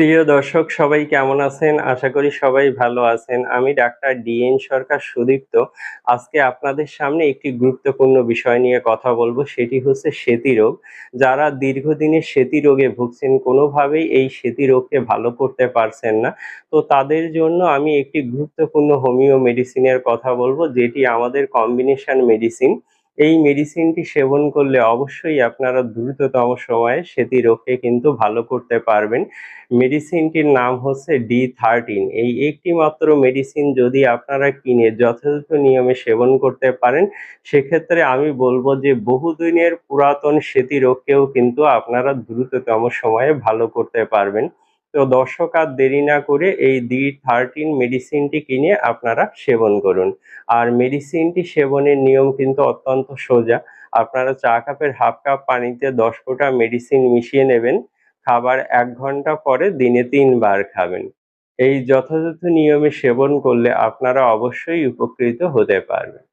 প্রিয় দর্শক, সবাই কেমন আছেন? আশা করি সবাই ভালো আছেন। আমি ডাক্তার ডিএন সরকার সুদীপ্ত। আজকে আপনাদের সামনে একটি গুরুত্বপূর্ণ বিষয় নিয়ে কথা বলব, সেটি হচ্ছে সেতি রোগ। যারা দীর্ঘদিনের সেতি রোগে ভুগছেন, কোনোভাবেই এই সেতি রোগকে ভালো করতে পারছেন না। তো তাদের জন্য আমি একটি গুরুত্বপূর্ণ হোমিও মেডিসিনের কথা বলব, যেটি আমাদের কম্বিনেশন মেডিসিন এই মেডিসিনটি সেবন করলে অবশ্যই আপনারা দ্রুততম সময়ে সেতি রোগকে কিন্তু ভালো করতে পারবেন। মেডিসিনটির নাম হচ্ছে ডি থার্টিন এই একটি মাত্র মেডিসিন যদি আপনারা কিনে যথাযথ নিয়মে সেবন করতে পারেন, সেক্ষেত্রে আমি বলব যে বহুদিনের পুরাতন সেতি রোগকেও কিন্তু আপনারা দ্রুততম সময়ে ভালো করতে পারবেন। তো দর্শক আর দেরি না করে এই ডি থার্টিন মেডিসিনটি কিনে আপনারা সেবন করুন। আর মেডিসিনটি সেবনের নিয়ম কিন্তু অত্যন্ত সোজা। আপনারা চা কাপের হাফ কাপ পানিতে দশ ফোঁটা মেডিসিন মিশিয়ে নেবেন। খাবার এক ঘণ্টা পরে দিনে তিনবার খাবেন। এই যথাযথ নিয়মে সেবন করলে আপনারা অবশ্যই উপকৃত হতে পারবেন।